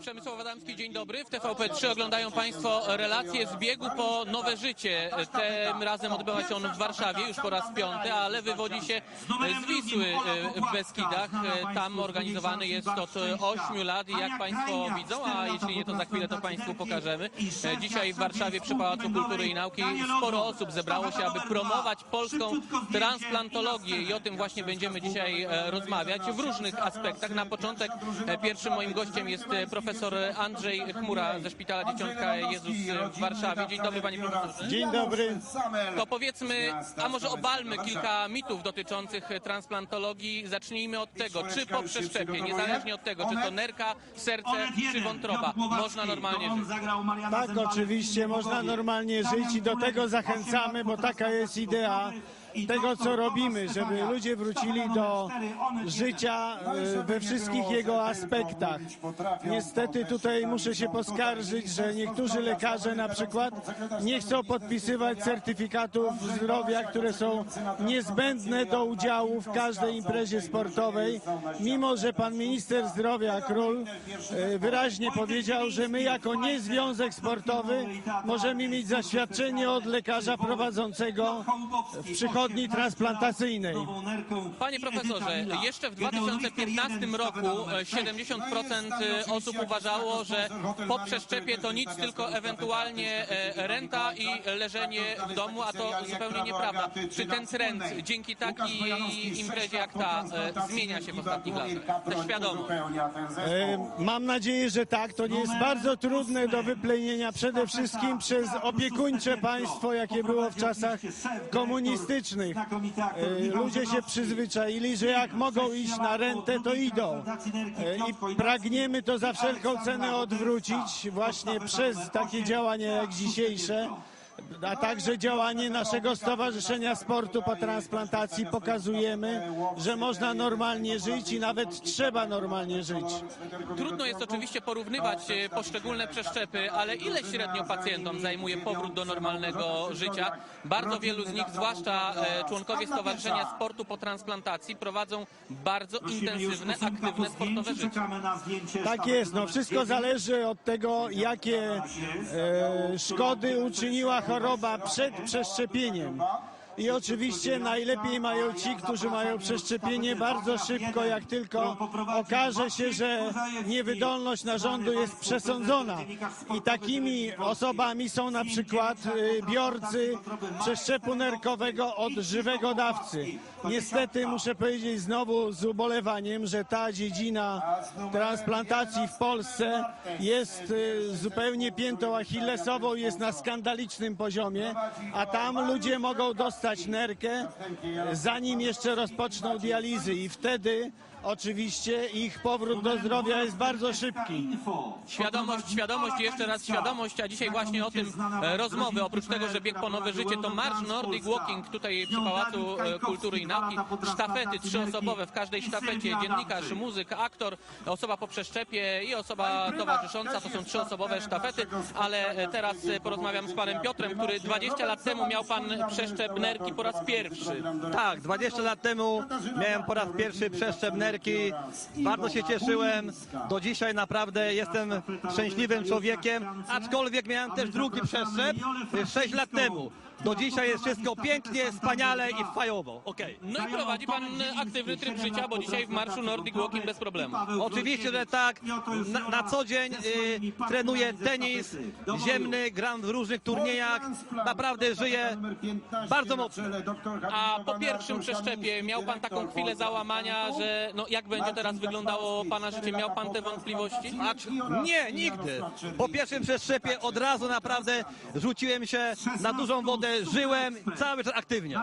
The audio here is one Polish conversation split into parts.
Przemysław Adamski, dzień dobry. W TVP3 oglądają Państwo relacje z biegu po Nowe Życie. Tym razem odbywa się on w Warszawie już po raz piąty, ale wywodzi się z Wisły e, w Beskidach. Tam organizowany jest od 8 lat i jak Państwo widzą, a jeśli nie to za chwilę to Państwu pokażemy. Dzisiaj w Warszawie przy Pałacu Kultury i Nauki sporo osób zebrało się, aby promować polską transplantologię i o tym właśnie będziemy dzisiaj e, rozmawiać w różnych aspektach. Na początek e, pierwszym moim gościem jest e, profesor Andrzej Chmura ze Szpitala Dzieciątka Jezus w Warszawie. Dzień dobry panie profesorze. Dzień dobry. To powiedzmy, a może obalmy kilka mitów dotyczących transplantologii. Zacznijmy od tego, czy po przeszczepie, niezależnie od tego, czy to nerka, serce, czy wątroba, można normalnie żyć. Tak, oczywiście można normalnie żyć i do tego zachęcamy, bo taka jest idea tego, co robimy, żeby ludzie wrócili do życia e, we wszystkich jego aspektach. Niestety tutaj muszę się poskarżyć, że niektórzy lekarze na przykład nie chcą podpisywać certyfikatów zdrowia, które są niezbędne do udziału w każdej imprezie sportowej, mimo że pan minister zdrowia Król e, wyraźnie powiedział, że my jako niezwiązek sportowy możemy mieć zaświadczenie od lekarza prowadzącego w przychodni transplantacyjnej. Panie profesorze, jeszcze w 2015 roku e, 70% osób uważało, że po przeszczepie to nic, tylko ewentualnie e, renta i leżenie w domu, a to zupełnie nieprawda. Czy ten trend dzięki takiej imprezie jak ta e, zmienia się w ostatnich latach? Te świadomość. E, Mam nadzieję, że tak. To nie jest bardzo trudne do wyplenienia przede wszystkim przez opiekuńcze państwo, jakie było w czasach komunistycznych. E, Ludzie się przyzwyczaili, że jak mogą iść na rentę, to idą. E, I pragniemy to za wszelką cenę odwrócić właśnie przez takie działania jak dzisiejsze. A także działanie naszego Stowarzyszenia Sportu po Transplantacji pokazujemy, że można normalnie żyć i nawet trzeba normalnie żyć. Trudno jest oczywiście porównywać e, poszczególne przeszczepy, ale ile średnio pacjentom zajmuje powrót do normalnego życia? Bardzo wielu z nich, zwłaszcza e, członkowie Stowarzyszenia Sportu po Transplantacji, prowadzą bardzo intensywne, aktywne sportowe życie. Tak jest, no wszystko zależy od tego, jakie e, szkody uczyniła choroba przed przeszczepieniem. I oczywiście najlepiej mają ci, którzy mają przeszczepienie bardzo szybko, jak tylko okaże się, że niewydolność narządu jest przesądzona. I takimi osobami są na przykład e, biorcy przeszczepu nerkowego od żywego dawcy. Niestety muszę powiedzieć znowu z ubolewaniem, że ta dziedzina transplantacji w Polsce jest e, zupełnie piętą achillesową, jest na skandalicznym poziomie, a tam ludzie mogą dostać nerkę, e, zanim jeszcze rozpoczną dializy. I wtedy oczywiście ich powrót do zdrowia jest bardzo szybki. Świadomość, świadomość i jeszcze raz świadomość, a dzisiaj właśnie o tym e, rozmowy. Oprócz tego, że bieg po Nowe Życie to Marsz Nordic Walking tutaj przy Pałacu e, Kultury i Nauki. Sztafety trzyosobowe, w każdej sztafecie dziennikarz, muzyk, aktor, osoba po przeszczepie i osoba towarzysząca. To są trzyosobowe sztafety, ale e, teraz porozmawiam z panem Piotrem, który 20 lat temu miał pan przeszczep nerki po raz pierwszy. Tak, 20 lat temu miałem po raz pierwszy przeszczep nerki. Bardzo się cieszyłem. Do dzisiaj naprawdę jestem szczęśliwym człowiekiem, aczkolwiek miałem też drugi przeszczep 6 lat temu. Do dzisiaj jest wszystko pięknie, wspaniale i fajowo. Okej. No i prowadzi pan aktywny tryb życia, bo dzisiaj w Marszu Nordic Walking bez problemu. Oczywiście, że tak. Na, na co dzień y, trenuję tenis ziemny, gram w różnych turniejach. Naprawdę żyję bardzo mocno. A po pierwszym przeszczepie miał pan taką chwilę załamania, że no jak będzie teraz wyglądało pana życie? Miał pan te wątpliwości? Acz, nie, nigdy. Po pierwszym przeszczepie od razu naprawdę rzuciłem się na dużą wodę, żyłem cały czas aktywnie.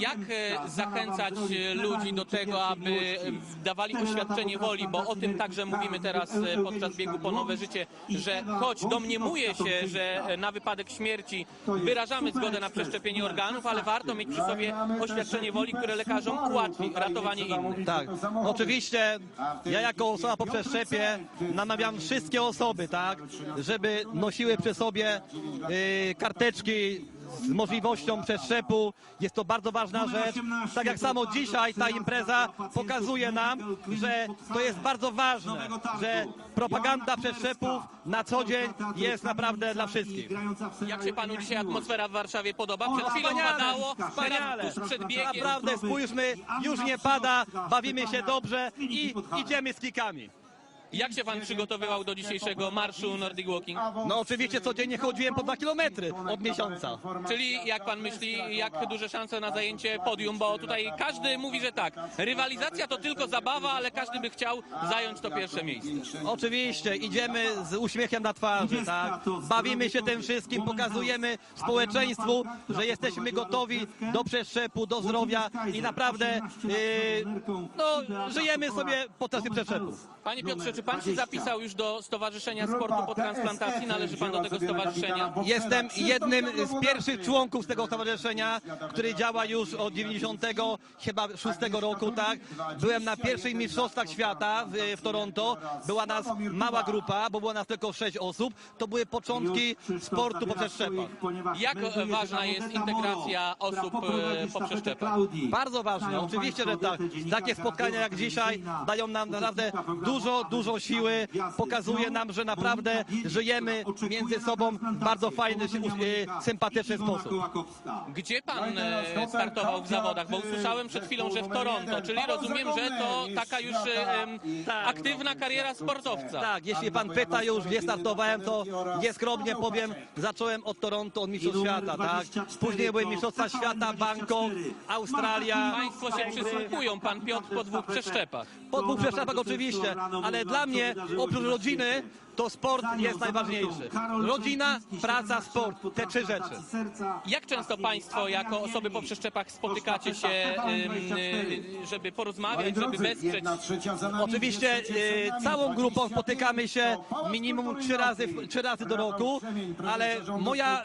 Jak e, zachęcać e, ludzi do tego, aby e, dawali oświadczenie woli, bo o tym także mówimy teraz podczas biegu po nowe życie, że choć domniemuje się, że e, na wypadek śmierci wyrażamy zgodę na przeszczepienie organów, ale warto mieć przy sobie oświadczenie woli, które lekarzom ułatwi ratowanie innych. Tak, oczywiście ja jako osoba po przeszczepie namawiam wszystkie osoby, tak, żeby nosiły przy sobie y, karteczki z możliwością przeszczepu. Jest to bardzo ważna rzecz. Tak jak samo dzisiaj ta impreza pokazuje nam, że to jest bardzo ważne, że propaganda przeszczepów na co dzień jest naprawdę dla wszystkich. Jak się panu dzisiaj atmosfera w Warszawie podoba? Przed chwilą padało, wspaniale. teraz tuż przed biegiem. Naprawdę spójrzmy, już nie pada, bawimy się dobrze i idziemy z kikami. Jak się pan przygotowywał do dzisiejszego marszu Nordic Walking? No oczywiście codziennie chodziłem po dwa kilometry od miesiąca. Czyli jak pan myśli, jak duże szanse na zajęcie podium? Bo tutaj każdy mówi, że tak, rywalizacja to tylko zabawa, ale każdy by chciał zająć to pierwsze miejsce. Oczywiście, idziemy z uśmiechem na twarzy, tak? Bawimy się tym wszystkim, pokazujemy społeczeństwu, że jesteśmy gotowi do przeszczepu, do zdrowia i naprawdę yy, no, żyjemy sobie podczas tych przeszczepów. Panie Piotrze, czy pan się zapisał już do Stowarzyszenia Sportu po Transplantacji? Należy pan do tego stowarzyszenia? Jestem jednym z pierwszych członków tego stowarzyszenia, który działa już od 90 chyba 6 roku, tak? Byłem na pierwszych mistrzostwach świata w, w Toronto. Była nas mała grupa, bo było nas tylko 6 osób. To były początki sportu po przeszczepach. Jak ważna jest integracja osób e, po przeszczepach? Bardzo ważne, oczywiście, że tak. Takie spotkania jak dzisiaj dają nam naprawdę dużo, dużo siły. Pokazuje nam, że naprawdę żyjemy między sobą w bardzo fajny, e, sympatyczny sposób. Gdzie pan e, startował w zawodach? Bo usłyszałem przed chwilą, że w Toronto, czyli rozumiem, że to taka już aktywna kariera sportowca. Tak, jeśli pan pyta już, gdzie startowałem, to nieskromnie powiem, zacząłem od Toronto, od Mistrzostw Świata, tak? Później były Mistrzostwa Świata, Bangkok, Australia. Państwo się przysłuchują, pan Piotr po dwóch przeszczepach. Po dwóch przeszczepach oczywiście, ale dla mnie oprócz rodziny to sport jest najważniejszy. Rodzina, praca, sport, te trzy rzeczy. Jak często państwo jako osoby po przeszczepach spotykacie się, żeby porozmawiać, żeby wesprzeć? Oczywiście e, całą grupą spotykamy się minimum trzy razy, trzy razy do roku, ale moja e,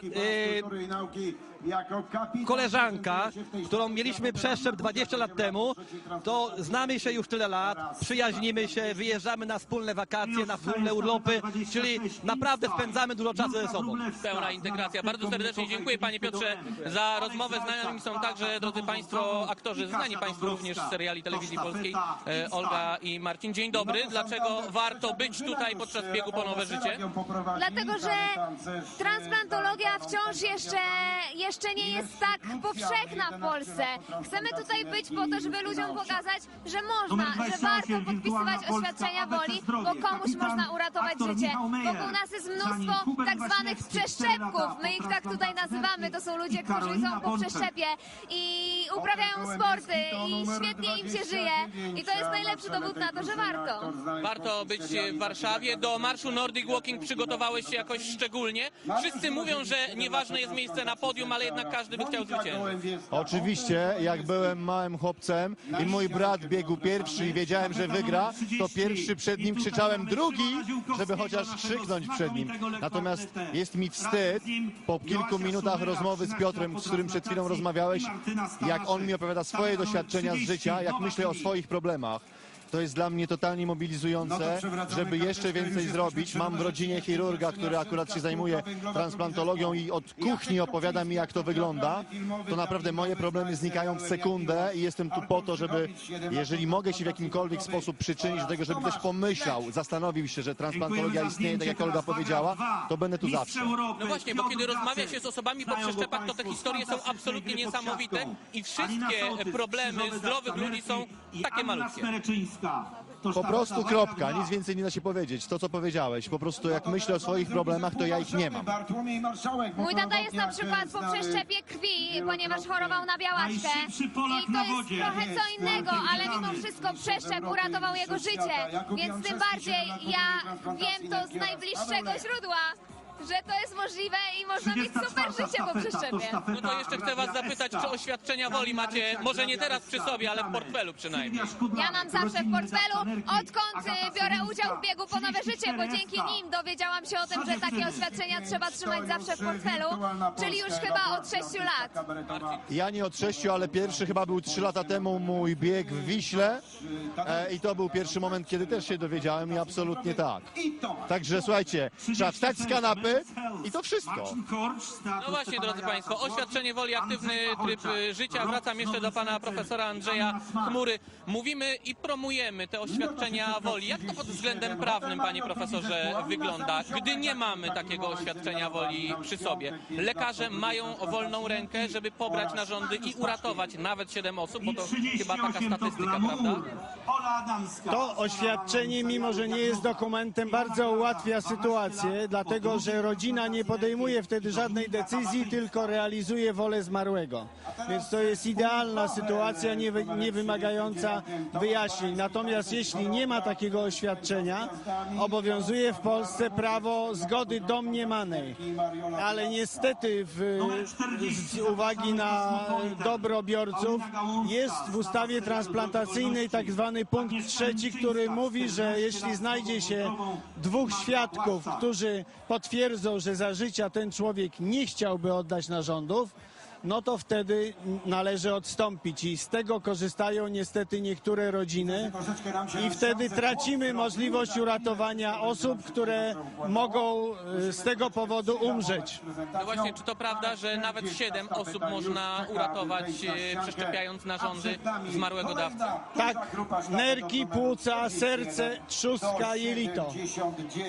koleżanka, którą mieliśmy przeszczep 20 lat temu, to znamy się już tyle lat, przyjaźnimy się, wyjeżdżamy na wspólne wakacje, na wspólne urlopy, czyli naprawdę spędzamy dużo czasu ze sobą. Pełna integracja. Bardzo serdecznie dziękuję panie Piotrze za rozmowę. Znani są także, drodzy państwo, aktorzy, znani państwo również z seriali telewizji polskiej, e, Olga i Marcin. Dzień dobry. Dlaczego warto być tutaj podczas biegu po nowe życie? Dlatego, że transplantologia wciąż jeszcze, jeszcze nie jest tak powszechna w Polsce. Chcemy tutaj być po to, żeby ludziom pokazać, że można, że warto podpisywać oświadczenia woli, bo komuś można uratować życie. Wokół nas jest mnóstwo tak zwanych przeszczepków. My ich tak tutaj nazywamy. To są ludzie, którzy są po przeszczepie i uprawiają sporty i świetnie im się żyje. I to jest najlepszy dowód na to, że warto. Warto być w Warszawie. Do marszu Nordic Walking przygotowałeś się jakoś szczególnie. Wszyscy mówią, że nieważne jest miejsce na podium, ale jednak każdy by chciał zwyciężyć. Oczywiście, jak byłem małym chłopcem i mój brat biegł pierwszy i wiedziałem, że wygra, to pierwszy przed nim krzyczałem drugi, żeby chociaż krzyknąć przed nim. Natomiast jest mi wstyd po kilku minutach rozmowy z Piotrem, z którym przed chwilą rozmawiałeś, jak on mi opowiada swoje doświadczenia z życia, jak myślę o swoich problemach. To jest dla mnie totalnie mobilizujące, żeby jeszcze więcej zrobić. Mam w rodzinie chirurga, który akurat się zajmuje transplantologią i od kuchni opowiada mi, jak to wygląda. To naprawdę moje problemy znikają w sekundę i jestem tu po to, żeby, jeżeli mogę się w jakimkolwiek sposób przyczynić do tego, żeby ktoś pomyślał, zastanowił się, że transplantologia istnieje, tak jak Olga powiedziała, to będę tu zawsze. No właśnie, bo kiedy rozmawia się z osobami po przeszczepach, to te historie są absolutnie niesamowite i wszystkie problemy zdrowych ludzi są takie malutkie. Po prostu kropka, nic więcej nie da się powiedzieć. To, co powiedziałeś, po prostu jak myślę o swoich problemach, to ja ich nie mam. Mój tata jest na przykład po przeszczepie krwi, ponieważ chorował na białaczkę. I to jest trochę co innego, ale mimo wszystko przeszczep uratował jego życie. Więc tym bardziej ja wiem to z najbliższego źródła, że to jest możliwe i można mieć super życie po przeszczepie. No to jeszcze chcę was zapytać, czy oświadczenia woli macie, może nie teraz przy sobie, ale w portfelu przynajmniej. Ja mam zawsze w portfelu, odkąd y, biorę udział w biegu po nowe życie, bo dzięki nim dowiedziałam się o tym, że takie oświadczenia trzeba trzymać zawsze w portfelu, czyli już chyba od 6 lat. Ja nie od sześciu, ale pierwszy chyba był trzy lata temu mój bieg w Wiśle e, i to był pierwszy moment, kiedy też się dowiedziałem i absolutnie tak. Także słuchajcie, trzeba wstać z kanapy zdrowy i to wszystko. No właśnie, drodzy Państwo, oświadczenie woli, aktywny tryb życia. Wracam jeszcze do pana profesora Andrzeja Chmury. Mówimy i promujemy te oświadczenia woli. Jak to pod względem prawnym, panie profesorze, wygląda, gdy nie mamy takiego oświadczenia woli przy sobie? Lekarze mają wolną rękę, żeby pobrać narządy i uratować nawet 7 osób, bo to chyba taka statystyka, prawda? To oświadczenie, mimo że nie jest dokumentem, bardzo ułatwia sytuację, dlatego że rodzina nie podejmuje wtedy żadnej decyzji, tylko realizuje wolę zmarłego. Więc to jest idealna sytuacja, nie, nie wymagająca wyjaśnień. Natomiast jeśli nie ma takiego oświadczenia, obowiązuje w Polsce prawo zgody domniemanej. Ale niestety w, z uwagi na dobro odbiorców jest w ustawie transplantacyjnej tak zwany punkt trzeci, który mówi, że jeśli znajdzie się dwóch świadków, którzy potwierdzą, że za życia ten człowiek nie chciałby oddać narządów, no to wtedy należy odstąpić i z tego korzystają niestety niektóre rodziny i wtedy tracimy możliwość uratowania osób, które mogą e, z tego powodu umrzeć. No właśnie, czy to prawda, że nawet 7 osób można uratować, e, przeszczepiając narządy zmarłego dawcy? Tak, nerki, płuca, serce, trzustka, jelito.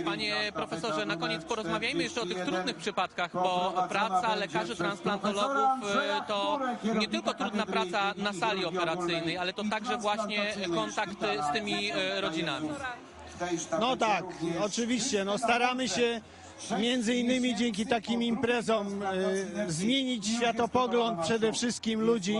Panie profesorze, na koniec porozmawiajmy jeszcze o tych trudnych przypadkach, bo praca lekarzy transplantologów to nie tylko trudna praca na sali operacyjnej, ale to także właśnie kontakt z tymi e, rodzinami. No tak, oczywiście. No staramy się między innymi dzięki takim imprezom e, zmienić światopogląd przede wszystkim ludzi,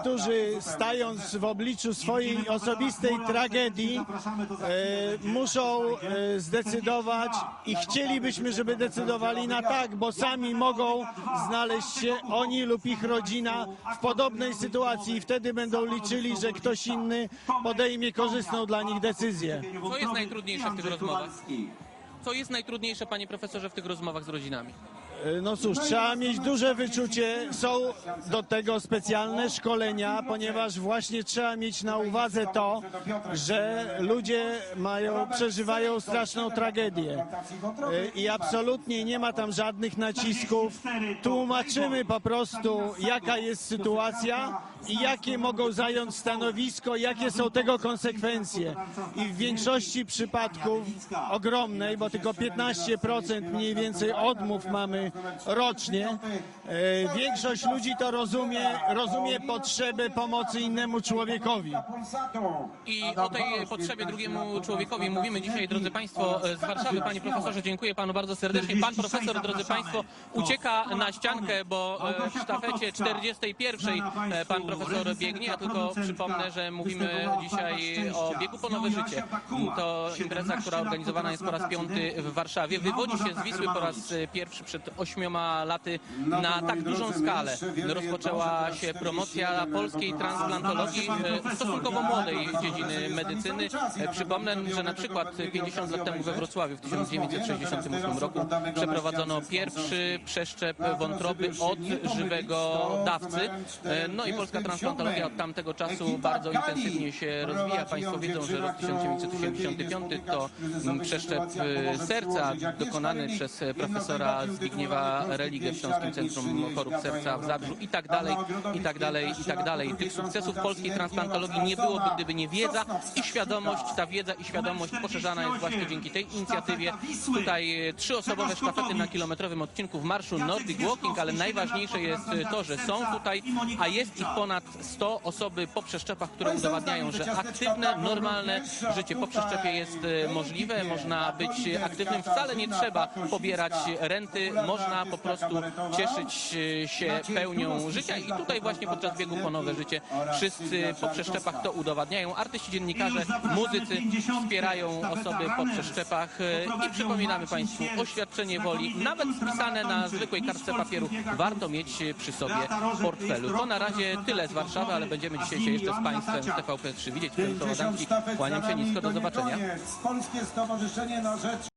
którzy stając w obliczu swojej osobistej tragedii e, muszą e, zdecydować i chcielibyśmy, żeby decydowali na tak, bo sami mogą znaleźć się oni lub ich rodzina w podobnej sytuacji i wtedy będą liczyli, że ktoś inny podejmie korzystną dla nich decyzję. Co jest najtrudniejsze w tych rozmowach? Co jest najtrudniejsze, panie profesorze, w tych rozmowach z rodzinami? No cóż, trzeba mieć duże wyczucie. Są do tego specjalne szkolenia, ponieważ właśnie trzeba mieć na uwadze to, że ludzie mają, przeżywają straszną tragedię. Y, I absolutnie nie ma tam żadnych nacisków. Tłumaczymy po prostu, jaka jest sytuacja i jakie mogą zająć stanowisko, jakie są tego konsekwencje. I w większości przypadków ogromnej, bo tylko 15% mniej więcej odmów mamy rocznie, e, większość ludzi to rozumie, rozumie potrzebę pomocy innemu człowiekowi. I o tej potrzebie drugiemu człowiekowi mówimy dzisiaj, drodzy Państwo, z Warszawy. Panie profesorze, dziękuję Panu bardzo serdecznie. Pan profesor, drodzy Państwo, ucieka na ściankę, bo e, w sztafecie 41 e, pan profesor biegnie. Ja tylko przypomnę, że mówimy dzisiaj o biegu po nowe życie. To impreza, która organizowana jest po raz piąty w Warszawie. Wywodzi się z Wisły po raz e, pierwszy przed ośmioma laty na tak dużą skalę. Rozpoczęła się promocja polskiej transplantologii, e, stosunkowo młodej dziedziny medycyny. E, Przypomnę, że na przykład 50 lat temu we Wrocławiu w 1968 roku przeprowadzono pierwszy przeszczep wątroby od żywego dawcy. E, No i polska transplantologia od tamtego czasu bardzo intensywnie się rozwija. Państwo wiedzą, że rok 1985 to mm, przeszczep e, serca dokonany przez e, profesora Zbigniewa Religę w Śląskim Centrum Chorób Serca w Zabrzu i tak dalej, i tak dalej, i tak dalej. Tych sukcesów polskiej transplantologii nie byłoby, gdyby nie wiedza i świadomość. Ta wiedza i świadomość poszerzana jest właśnie dzięki tej inicjatywie. Tutaj e, trzyosobowe sztafety na kilometrowym odcinku w marszu Nordic Walking, ale najważniejsze jest e, to, że są tutaj, a jest ich ponad 100 osoby po przeszczepach, które udowadniają, że aktywne, normalne życie po przeszczepie jest e, możliwe. Można być aktywnym, wcale nie trzeba pobierać renty, można po prostu cieszyć e, się pełnią życia. I tutaj właśnie podczas biegu po nowe życie wszyscy po przeszczepach to udowadniają. Artyści, dziennikarze, muzycy wspierają osoby po przeszczepach e, i przypominamy Państwu oświadczenie woli, nawet spisane na zwykłej kartce papieru, warto mieć przy sobie w portfelu. To na razie tyle z Warszawy, ale będziemy dzisiaj się jeszcze z Państwem z TVP3 widzieć. Kłaniam się nisko, do zobaczenia. Polskie Stowarzyszenie na Rzecz